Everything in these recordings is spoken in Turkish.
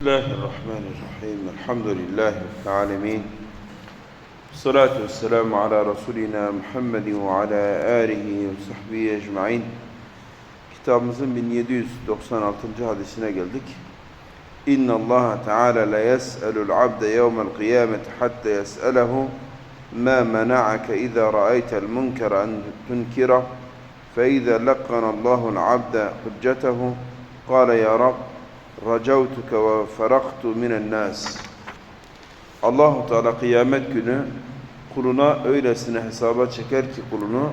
بسم الله الرحمن الرحيم الحمد لله رب العالمين الصلاة والسلام على رسولنا محمد وعلى آله وصحبه ecmaîn Kitabımızın 1796. hadisine geldik. İnna Allah Teala la yes'elul abde yevmel kıyameti hatta yes'elehu ma mena'ake iza ra'aytel munkera en tunkira فإذا لقن الله العبد حجته قال يا رب racautuke ve feraktu minen nas. Allahu Teala kıyamet günü kuluna öylesine hesaba çeker ki kulunu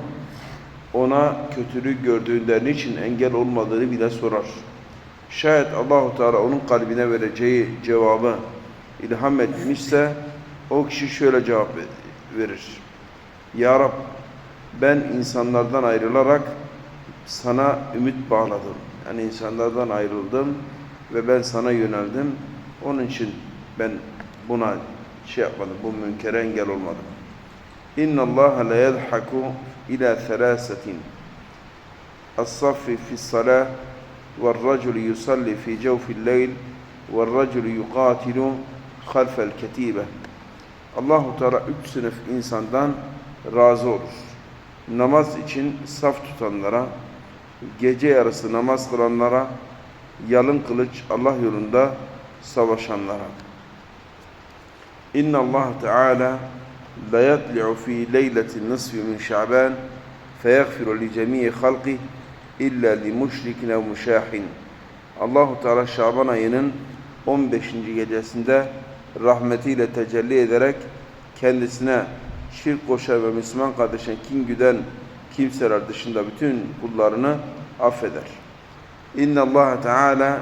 ona kötülük gördüğünde niçin engel olmadığını bile sorar. Şayet Allahu Teala onun kalbine vereceği cevabı ilham etmişse o kişi şöyle cevap verir. Ya Rab ben insanlardan ayrılarak sana ümit bağladım. Yani insanlardan ayrıldım ve ben sana yöneldim. Onun için ben buna şey yapmadım, bu münkere engel olmadım. İnna Allah la yadhaku ila thalathatin. As-saffi fi salah والرجل يصلي في جوف الليل والرجل يقاتل خلف الكتيبة Allahu Teala üç sınıf insandan razı olur. Namaz için saf tutanlara, gece yarısı namaz kılanlara, yalın kılıç Allah yolunda savaşanlara. İnna Allah Teala la yatli'u fi leyletin nisfi min Şaban feyaghfiru li cemii halqi illa li müşrikin ev müşahin. Allahu Teala Şaban ayının 15. gecesinde rahmetiyle tecelli ederek kendisine şirk koşan ve Müslüman kardeşine kin güden kimseler dışında bütün kullarını affeder. İnna Allah Teala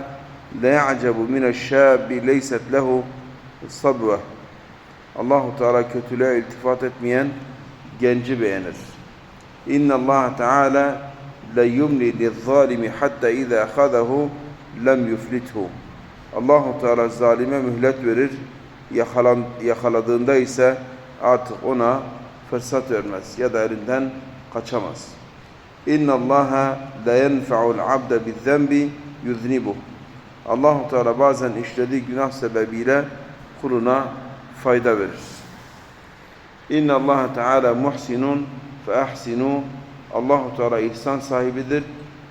la ya'cebu mineşşâbi leyset lehu sabve. Allahu Teala kötülüğe iltifat etmeyen genci beğenir. İnna Allah Teala la yumli lizzalimi hatta iza akhadahu lem yuflithu. Allahu Teala zalime mühlet verir. Yakalan, yakaladığında ise artık ona fırsat vermez ya da elinden kaçamaz. İnna Allaha la yenfa'ul abde bizzembi yuznibu. Allahu Teala bazen işlediği günah sebebiyle kuluna fayda verir. İnna Allah Teala muhsinun fe ahsinu. Allahu Teala ihsan sahibidir.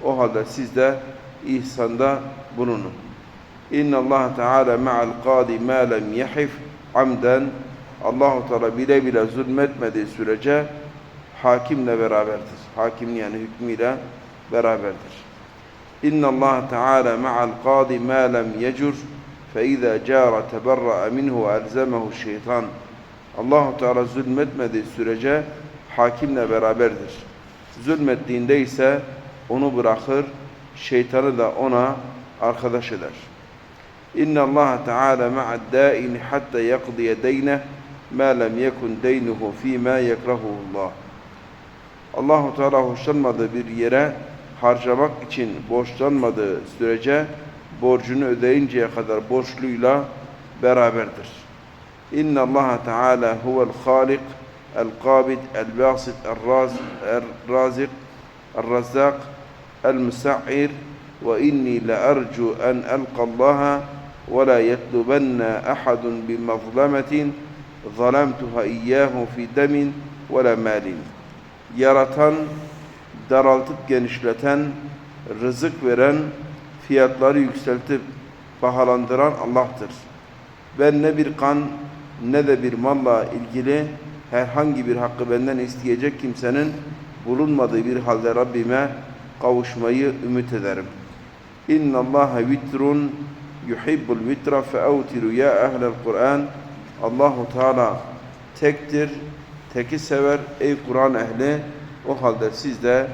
O halde siz de ihsanda bulunun. İnna Allah Teala ma'al qadi ma lem yahif amden. Allahu Teala bile bile zulmetmediği sürece hakimle beraberdir. Hakim yani hükmüyle beraberdir. İnna Allah Teala ma'al qadi ma lem yecur fe iza cara teberra minhu elzemehu şeytan. Allahu Teala zulmetmediği sürece hakimle beraberdir. Zulmettiğinde ise onu bırakır, şeytanı da ona arkadaş eder. İnna Allah Teala ma'ad dain hatta yaqdiye deyne ma lem yekun deynuhu fîmâ yekrahuhu Allah. Allahu Teala hoşlanmadığı bir yere harcamak için borçlanmadığı sürece borcunu ödeyinceye kadar borçluyla beraberdir. İnna Allah Teala huvel Halik el-Kabid el-Basit el-Razik el-Razzak el-Musa'ir ve inni la arju en elqa Allaha ve la yetlubanna ahadun bi mazlamatin zalamtuha iyyahu fi demin ve la malin yaratan, daraltıp genişleten, rızık veren, fiyatları yükseltip pahalandıran Allah'tır. Ben ne bir kan ne de bir malla ilgili herhangi bir hakkı benden isteyecek kimsenin bulunmadığı bir halde Rabbime kavuşmayı ümit ederim. İnna Allah vitrun yuhibbul vitra fe evtiru ya ehlel Kur'an. Allahu Teala tektir, teki sever ey Kur'an ehli o halde siz de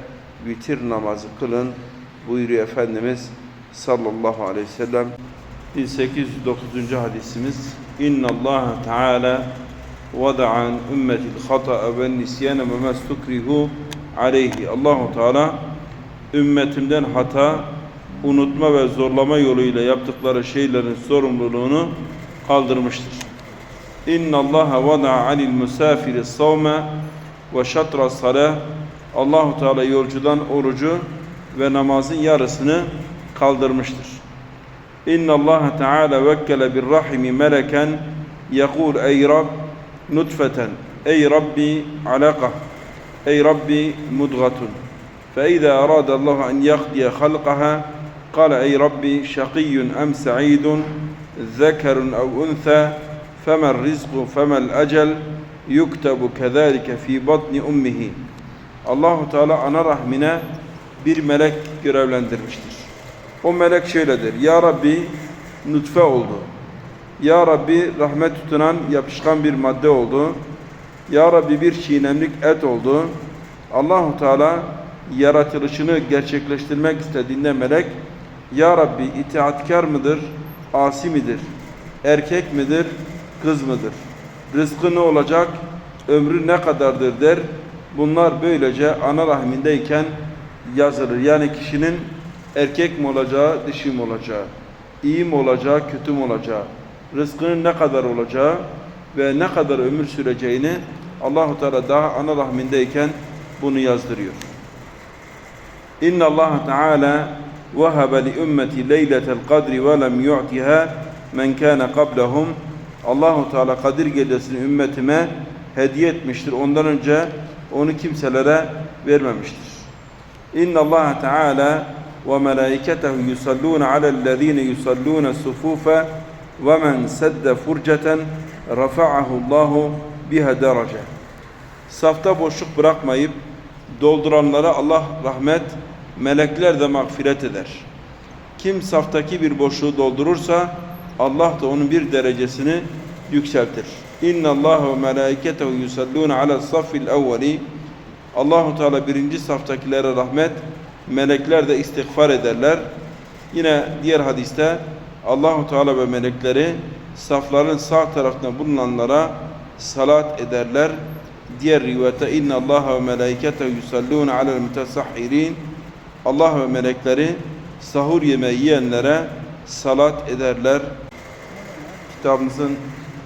vitir namazı kılın buyuruyor Efendimiz sallallahu aleyhi ve sellem 1809. hadisimiz İnna Allah Teala vada'an ümmetil hata'a ve nisyana ve mestukrihu aleyhi Allahu Teala ümmetimden hata unutma ve zorlama yoluyla yaptıkları şeylerin sorumluluğunu kaldırmıştır. İnna Allah vada'a anil musafiri savme ve şatra salah. Allahu Teala yolcudan orucu ve namazın yarısını kaldırmıştır. إن الله تعالى وكل بالرحم ملكا يقول أي رب نطفة أي ربي علقة أي ربي مضغة فإذا أراد الله أن يقضي خلقها قال أي ربي شقي أم سعيد ذكر أو أنثى فما الرزق فما الأجل يكتب كذلك في بطن أمه Allahu Teala ana rahmine bir melek görevlendirmiştir. O melek şöyledir. Ya Rabbi nutfe oldu. Ya Rabbi rahmet tutunan yapışkan bir madde oldu. Ya Rabbi bir çiğnemlik et oldu. Allahu Teala yaratılışını gerçekleştirmek istediğinde melek Ya Rabbi itaatkar mıdır, asi midir? Erkek midir, Kız mıdır? Rızkı ne olacak, ömrü ne kadardır der. Bunlar böylece ana rahmindeyken yazılır. Yani kişinin erkek mi olacağı, dişi mi olacağı, iyi mi olacağı, kötü mü olacağı, rızkının ne kadar olacağı ve ne kadar ömür süreceğini Allahu Teala daha ana rahmindeyken bunu yazdırıyor. İnna Allah Teala vehebe li ümmeti leyletel kadri ve lem yu'tiha men kana qablahum. Allahu Teala Kadir gecesini ümmetime hediye etmiştir. Ondan önce onu kimselere vermemiştir. İnna Allah Teala ve melaiketehu yusallun alellezine yusallun sufufa ve men sedde furceten rafa'ahu Allahu biha derece. Safta boşluk bırakmayıp dolduranlara Allah rahmet, melekler de mağfiret eder. Kim saftaki bir boşluğu doldurursa Allah da onun bir derecesini yükseltir. İnna Allah ve melaiketehu yusallun ala saffil evveli. Allahu Teala birinci saftakilere rahmet, melekler de istiğfar ederler. Yine diğer hadiste Allahu Teala ve melekleri safların sağ tarafında bulunanlara salat ederler. Diğer rivayette inna Allah ve melaiketehu yusallun alel mutasahhirin. Allah ve melekleri sahur yemeği yiyenlere salat ederler. Kitabımızın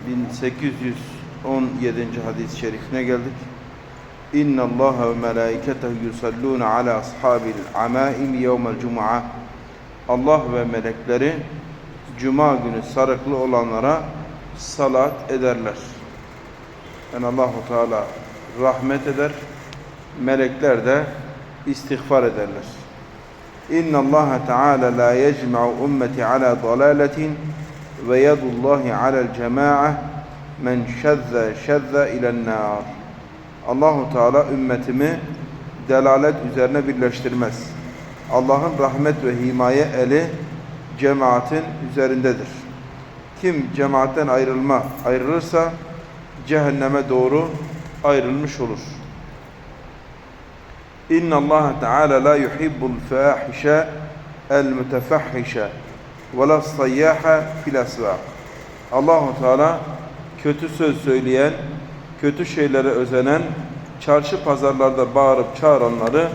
1817. hadis-i şerifine geldik. İnna Allah ve melaiketehu yusallun ala ashabil amaim yevmel cum'a. Allah ve melekleri cuma günü sarıklı olanlara salat ederler. Yani Allahu Teala rahmet eder. Melekler de istiğfar ederler. İnna Allah Teala la yecma'u ummeti ala dalaletin ve yadullahi alel cema'a men şezze şezze ilen nar. Allahu Teala ümmetimi delalet üzerine birleştirmez. Allah'ın rahmet ve himaye eli cemaatin üzerindedir. Kim cemaatten ayrılma ayrılırsa cehenneme doğru ayrılmış olur. İnna Allah Teala la yuhibbul fahişe el mutefahhişe ve la sayyaha fil asvaq. Allahu Teala kötü söz söyleyen, kötü şeylere özenen, çarşı pazarlarda bağırıp çağıranları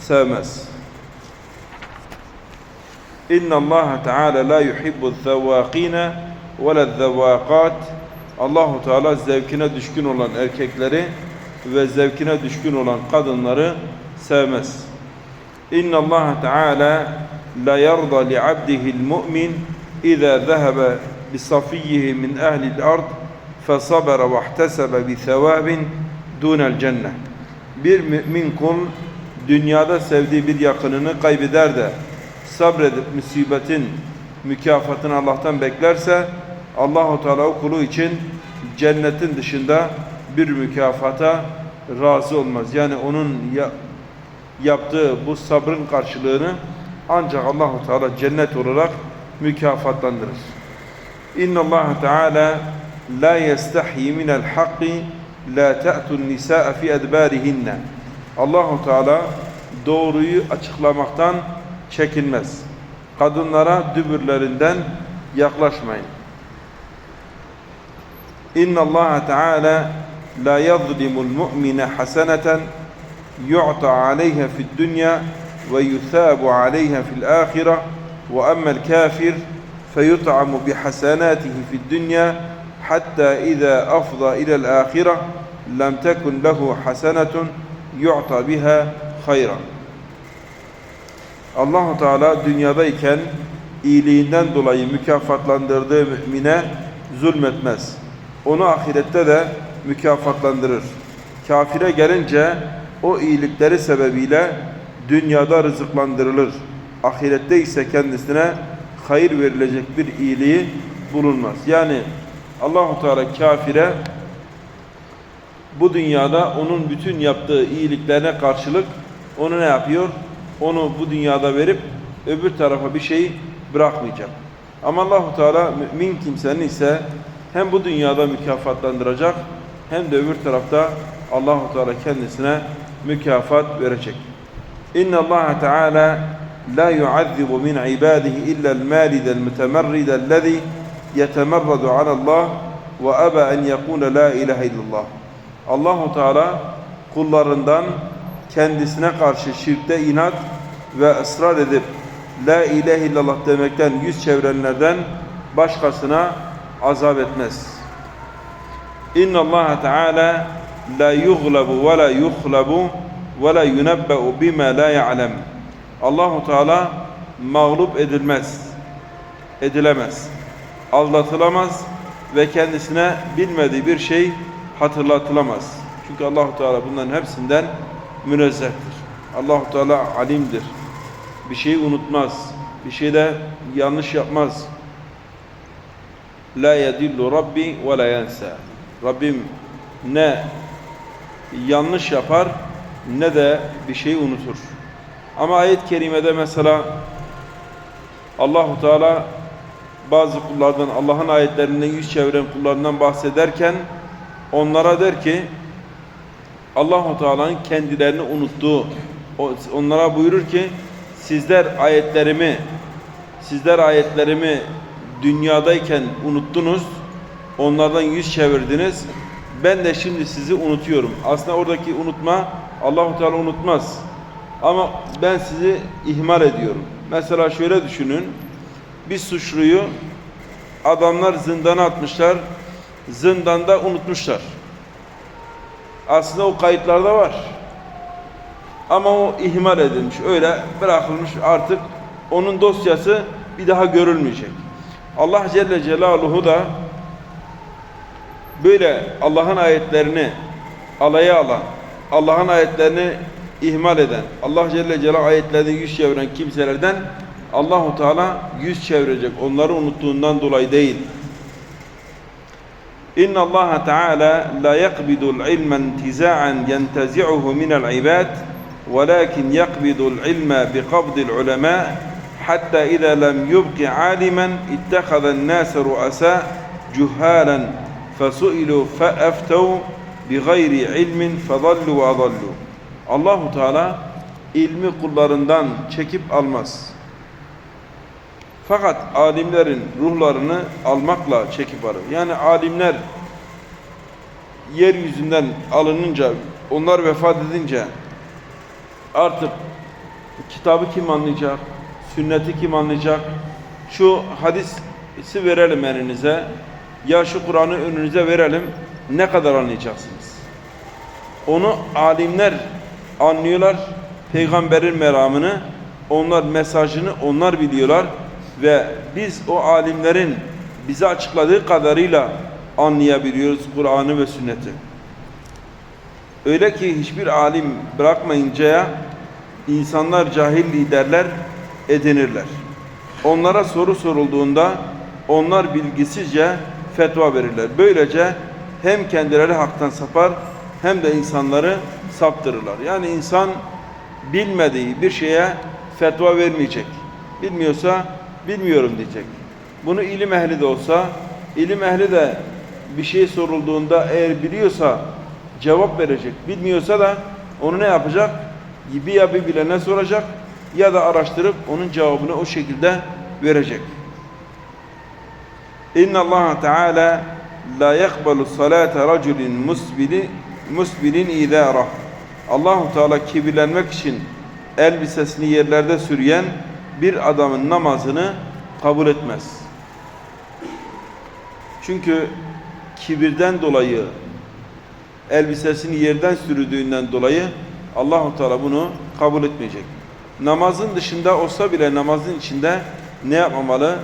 sevmez. İnna Allah Teala la yuhibbu zavvaqina ve la zavvaqat. Allahu Teala zevkine düşkün olan erkekleri ve zevkine düşkün olan kadınları sevmez. İnna Allah Teala la yarda li abdihi'l mu'min iza zahaba bi safiyhi min ehli'l ard fasabara ve ihtasaba bi thawabin duna'l cennet. Bir mümin kul dünyada sevdiği bir yakınını kaybeder de sabredip musibetin mükafatını Allah'tan beklerse Allahu Teala o kulu için cennetin dışında bir mükafata razı olmaz. Yani onun yaptığı bu sabrın karşılığını ancak Allahu Teala cennet olarak mükafatlandırır. İnna Allah Teala la yestahyi min el hakki la ta'tun nisaa fi edbarihinna. Allahu Teala doğruyu açıklamaktan çekinmez. Kadınlara dübürlerinden yaklaşmayın. İnna Allah Teala la yazlimul mu'mine haseneten yu'ta aleyha fid dunya ve yuthabu aleyha fil ahire ve emmel kafir feyut'amu bihasanatihi fid dunya hatta iza afda ila el ahire lem tekun lehu hasenetun yu'ta biha hayran. Allahu Teala dünyadayken iyiliğinden dolayı mükafatlandırdığı mümine zulmetmez. Onu ahirette de mükafatlandırır. Kafire gelince o iyilikleri sebebiyle dünyada rızıklandırılır. Ahirette ise kendisine hayır verilecek bir iyiliği bulunmaz. Yani Allahu Teala kafire bu dünyada onun bütün yaptığı iyiliklerine karşılık onu ne yapıyor? Onu bu dünyada verip öbür tarafa bir şey bırakmayacak. Ama Allahu Teala mümin kimsenin ise hem bu dünyada mükafatlandıracak hem de öbür tarafta Allahu Teala kendisine mükafat verecek. İnna Allah Teala la yu'azzibu min ibadihi illa al-malid al-mutamarrid alladhi yetamarradu ala Allah ve aba en yekuna la ilahe illallah. Allahu Teala kullarından kendisine karşı şirkte inat ve ısrar edip la ilahe illallah demekten yüz çevirenlerden başkasına azap etmez. İnna Allah Teala la yughlabu ve la yukhlabu ve la yunabbu bima la ya'lem. Allahu Teala mağlup edilmez. Edilemez. Aldatılamaz ve kendisine bilmediği bir şey hatırlatılamaz. Çünkü Allahu Teala bunların hepsinden münezzehtir. Allahu Teala alimdir. Bir şeyi unutmaz. Bir şeyde yanlış yapmaz. La yedillu Rabbi ve la yensa. Rabbim ne yanlış yapar ne de bir şeyi unutur. Ama ayet-i kerimede mesela Allahu Teala bazı kullardan Allah'ın ayetlerinden yüz çeviren kullarından bahsederken onlara der ki Allahu Teala'nın kendilerini unuttuğu onlara buyurur ki sizler ayetlerimi sizler ayetlerimi dünyadayken unuttunuz onlardan yüz çevirdiniz ben de şimdi sizi unutuyorum aslında oradaki unutma Allahu Teala unutmaz ama ben sizi ihmal ediyorum mesela şöyle düşünün bir suçluyu adamlar zindana atmışlar zindanda unutmuşlar aslında o kayıtlarda var. Ama o ihmal edilmiş. Öyle bırakılmış artık onun dosyası bir daha görülmeyecek. Allah Celle Celaluhu da böyle Allah'ın ayetlerini alaya alan, Allah'ın ayetlerini ihmal eden, Allah Celle Celaluhu ayetlerini yüz çeviren kimselerden Allahu Teala yüz çevirecek. Onları unuttuğundan dolayı değil. إن الله تعالى لا يقبض العلم انتزاعا ينتزعه من العباد ولكن يقبض العلم بقبض العلماء حتى إذا لم يبق عالما اتخذ الناس رؤساء جهالا fesuilu feeftev bi gayri ilmin fedallu ve adallu. Allahu Teala ilmi kullarından çekip almaz. Fakat alimlerin ruhlarını almakla çekip alır. Yani alimler yeryüzünden alınınca, onlar vefat edince artık kitabı kim anlayacak, sünneti kim anlayacak, şu hadisi verelim elinize, ya şu Kur'an'ı önünüze verelim, ne kadar anlayacaksınız? Onu alimler anlıyorlar, peygamberin meramını, onlar mesajını onlar biliyorlar ve biz o alimlerin bize açıkladığı kadarıyla anlayabiliyoruz Kur'an'ı ve sünneti. Öyle ki hiçbir alim bırakmayıncaya insanlar cahil liderler edinirler. Onlara soru sorulduğunda onlar bilgisizce fetva verirler. Böylece hem kendileri haktan sapar hem de insanları saptırırlar. Yani insan bilmediği bir şeye fetva vermeyecek. Bilmiyorsa bilmiyorum diyecek. Bunu ilim ehli de olsa, ilim ehli de bir şey sorulduğunda eğer biliyorsa cevap verecek. Bilmiyorsa da onu ne yapacak? Bir ya bir bilene soracak ya da araştırıp onun cevabını o şekilde verecek. İnna Allah Teala la yakbalu salate raculin musbili musbilin idara. Allahu Teala kibirlenmek için elbisesini yerlerde sürüyen bir adamın namazını kabul etmez. Çünkü kibirden dolayı elbisesini yerden sürüdüğünden dolayı Allahu Teala bunu kabul etmeyecek. Namazın dışında olsa bile namazın içinde ne yapmamalı?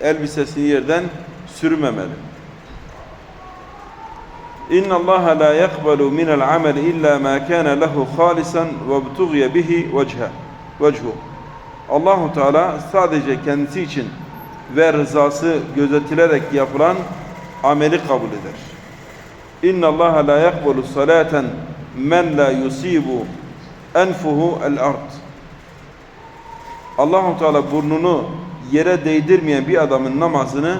Elbisesini yerden sürmemeli. İnna Allah la yaqbalu min al-amali illa ma kana lehu halisan ve btughiya bihi vejha. Vejhu. Allahu Teala sadece kendisi için ve rızası gözetilerek yapılan ameli kabul eder. İnna Allah la yaqbalu salaten men la yusibu enfuhu el-ard. Allahu Teala burnunu yere değdirmeyen bir adamın namazını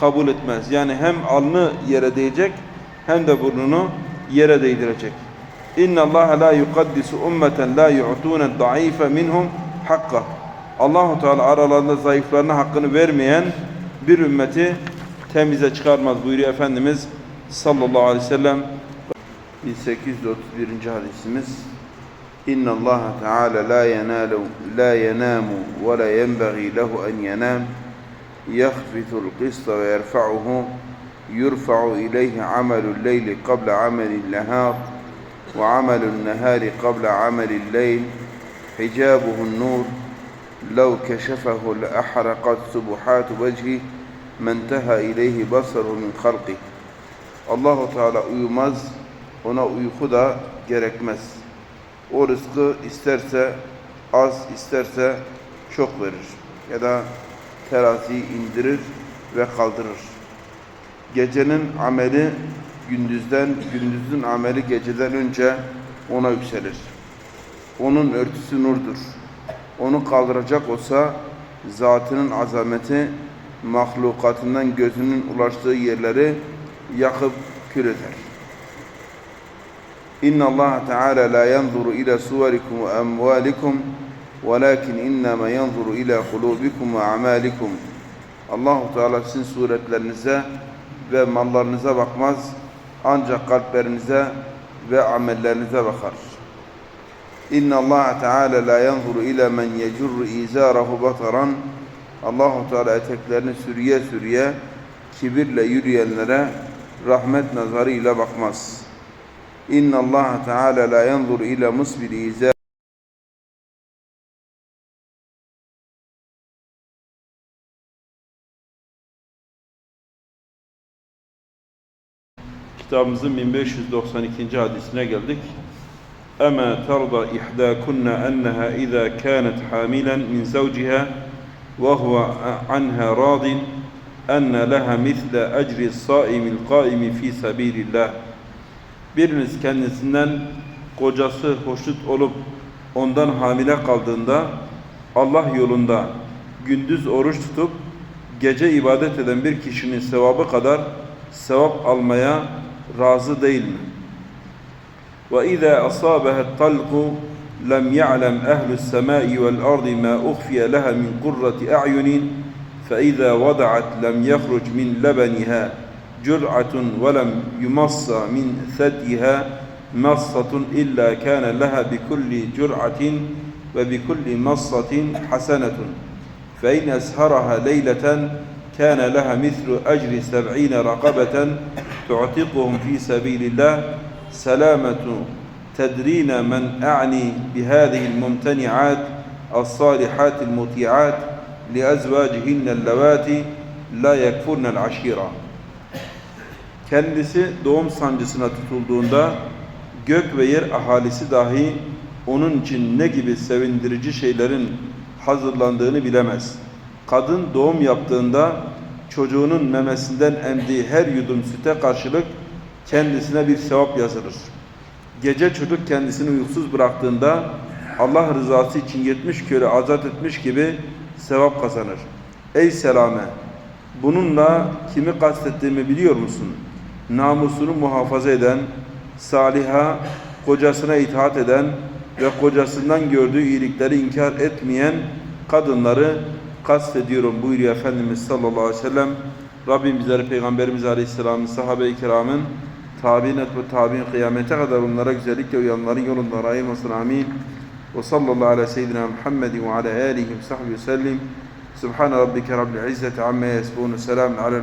kabul etmez. Yani hem alnı yere değecek hem de burnunu yere değdirecek. İnna Allah la yuqaddisu ummeten la yu'tuna daife minhum hakka. Allahu Teala aralarında zayıflarına hakkını vermeyen bir ümmeti temize çıkarmaz buyuruyor Efendimiz sallallahu aleyhi ve sellem. 1831. hadisimiz إن الله تعالى لا ينال لا ينام ولا ينبغي له أن ينام. يخفث القسط ويرفعه. يرفع إليه عمل الليل قبل عمل النهار وعمل النهار قبل عمل الليل. حجابه النور. لو كشفه لأحرقت سبحات وجهه ما انتهى إليه بصره من خلقه. الله تعالى يمز هنا ona جركمس مس. O rızkı isterse az, isterse çok verir. Ya da teraziyi indirir ve kaldırır. Gecenin ameli gündüzden, gündüzün ameli geceden önce ona yükselir. Onun örtüsü nurdur. Onu kaldıracak olsa zatının azameti mahlukatından gözünün ulaştığı yerleri yakıp kül eder. İnna Teala la yanzuru ila suvarikum ve amwalikum velakin innema yanzuru ila kulubikum ve amalikum. Allahu Teala sizin suretlerinize ve mallarınıza bakmaz ancak kalplerinize ve amellerinize bakar. İnna Allah Teala la yanzuru ila men yecurru izarahu bataran. Allahu Teala eteklerini sürüye sürüye kibirle yürüyenlere rahmet nazarıyla bakmaz. İnna Allah Teala la yanzuru ila musbil izar Kitabımızın 1592. hadisine geldik. Ama terda ihdakunna enneha iza kanat hamilen min zawjiha ve huve anha radin enne leha misle ecri saimil kaimi fi sabilillah. Biriniz kendisinden kocası hoşnut olup ondan hamile kaldığında Allah yolunda gündüz oruç tutup gece ibadet eden bir kişinin sevabı kadar sevap almaya razı değil mi? وإذا أصابها الطلق لم يعلم أهل السماء والأرض ما أخفي لها من قرة أعين فإذا وضعت لم يخرج من لبنها جرعة ولم يمص من ثديها مصة إلا كان لها بكل جرعة وبكل مصة حسنة. فإن أسهرها ليلة كان لها مثل أجر سبعين رقبة تعتقهم في سبيل الله. سلامة تدرين من أعني بهذه الممتنعات الصالحات المطيعات لأزواجهن اللواتي لا يكفرن العشيرة. Kendisi doğum sancısına tutulduğunda gök ve yer ahalisi dahi onun için ne gibi sevindirici şeylerin hazırlandığını bilemez. Kadın doğum yaptığında çocuğunun memesinden emdiği her yudum süte karşılık kendisine bir sevap yazılır. Gece çocuk kendisini uykusuz bıraktığında Allah rızası için 70 köle azat etmiş gibi sevap kazanır. Ey selame! Bununla kimi kastettiğimi biliyor musun? Namusunu muhafaza eden, saliha, kocasına itaat eden ve kocasından gördüğü iyilikleri inkar etmeyen kadınları kastediyorum buyuruyor Efendimiz sallallahu aleyhi ve sellem. Rabbim bizleri Peygamberimiz Aleyhisselam'ın sahabe-i kiramın tabi'in et ve tabi'in kıyamete kadar onlara güzellikle uyanların yolundan ayırmasın amin. Ve sallallahu ala seyyidina Muhammedin ve ala alihi ve sahbihi sellim. Subhane rabbike rabbil izzeti amme yasbun. Selamun alel